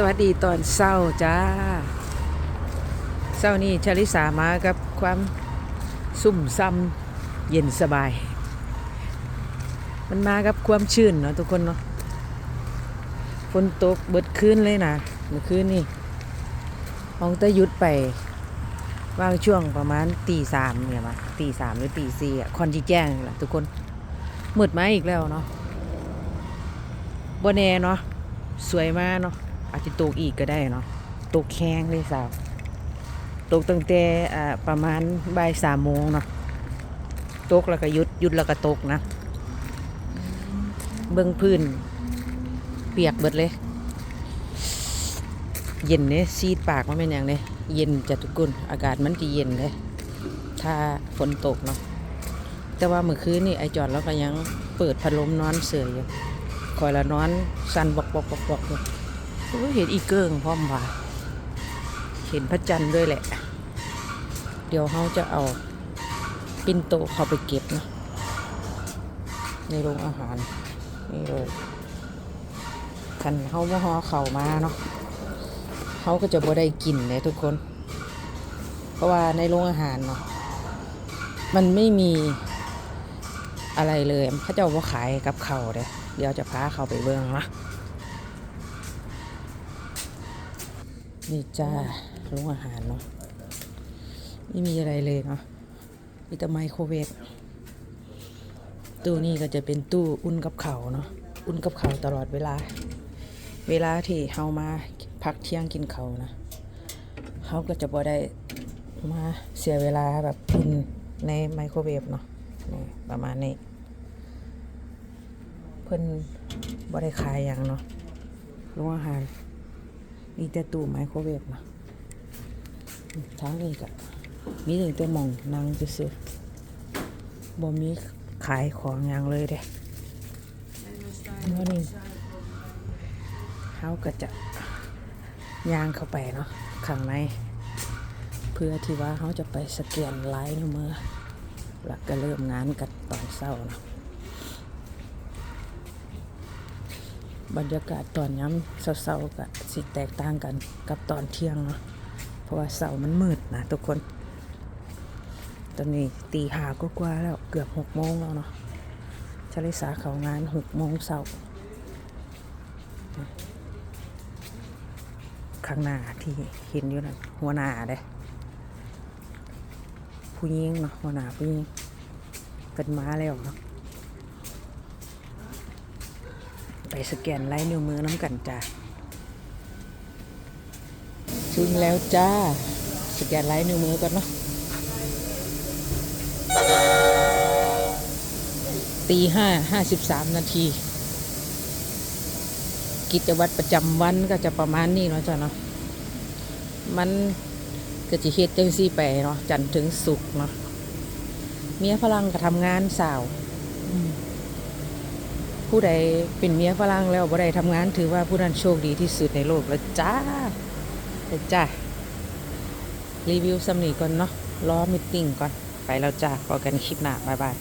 สวัสดีตอนเศร้าจ้าเศร้านี่ชลิสามากับความซุ่มซ้ำเย็นสบาย มันมากับความชื่นเนาะทุกคนเนาะฝนตกเบิดคืนเลยนะเมื่อคืนนี่ห้องตะยุดไปว่างช่วงประมาณตีสามเนี่ยมาตีสามหรือตีสี่อะคอนจีแจ้งแหละทุกคนมืดมาอีกแล้วเนาะบนแนเนาะสวยมากเนาะ อาจจะตกอีกก็ได้เนาะตกแข้งเลยสาวตกตั้งแต่ประมาณบ่ายสามโมงเนาะตกแล้วก็ยุดยุดแล้วก็ตกนะ เบื้องพื้น เปียกเบิดเลย เย็นเนี่ยซีดปากมันเป็นอย่างเนี่ยเย็นจัดทุกคนอากาศมันจะเย็นเลย ถ้าฝนตกเนาะแต่ว่าเมื่อคืนนี่ไอจอดแล้วก็ยังเปิดพัดลมนอนเสืออยู่คอยละนอนสั่นบอกบอกบอกบอกอยู่ย เห็นอีเกิงพร้อมว่าเห็นพระจันทร์ด้วยแหละ เดี๋ยวเขาจะเอาปินโตเข้าไปเก็บนะในโรงอาหาร นี่เลยคันเขาบ่ฮอเข่ามาเนาะเขาก็จะบ่ได้กินเลยทุกคน เพราะว่าในโรงอาหารเนาะมันไม่มีอะไรเลยเขาเจ้าว่าขายกับเขาเด้เดี๋ยวจะพาเขาไปเบิ่งนะ นี่จ้าโรงอาหารเนาะไม่มีอะไรเลยเนาะมีแต่ไมโครเวฟตู้นี้ก็จะเป็นตู้อุ่นกับเขาเนาะอุ่นกับเขาตลอดเวลา เวลาที่เฮามาพักเที่ยงกินเขานะเฮาก็จะบ่ได้มาเสียเวลาแบบอุ่นในไมโครเวฟเนาะนี่ประมาณนี้ เพิ่นบ่ได้ขายอย่างเนาะโรงอาหาร มีแต่ตู้ไมโครเวฟนะทางนี้ก็มีถึงแต่หมองนั่งซื้อบ่มีขายของอย่างเลยเด้เมื่อนี้เขาก็จะย่างเข้าไปเนาะข้างใน เพื่อที่ว่าเขาจะไปสแกนไลน์นิ้วมือแล้วก็เริ่มงานกันตอนเช้าเนาะ บรรยากาศตอนย้ำเศร้าๆกับสิแตกต่างกันกับตอนเที่ยงเนาะเพราะว่าเสามันมืดนะทุกคน ตอนนี้ตีหาก็กว่าแล้วเกือบหกโมงแล้วเนาะชลิสาเขางานหกโมงเสาข้างหน้าที่เห็นอยู่นั่นหัวหน้าเด้ผู้หญิงเนาะหัวหน้าผู้หญิงเป็นม้าแล้วเนาะ ไปสแกนลายนิ้วมือน้ำกันจ้าถึงแล้วจ้า สแกนลายนิ้วมือกันเนาะตีห้าห้าสิบสามนาที กิจวัตรประจำวันก็จะประมาณนี้เนาะจ้าเนาะมันก็จะเฮ็ดจังซี่ไปเนาะจันทร์ถึงศุกเนาะเมียฝรั่งก็ทำงานสาว ผู้ใดเป็นเมียฝรั่งแล้วบ่ได้ทำงานถือว่าผู้นั้นโชคดีที่สุดในโลกแล้วจ้าเดี๋ยวจ้ารีวิวสำนีก่อนเนาะรอมิตติ้งก่อน ไปแล้วจ้าพอกันคลิปหน้า บ๊ายบาย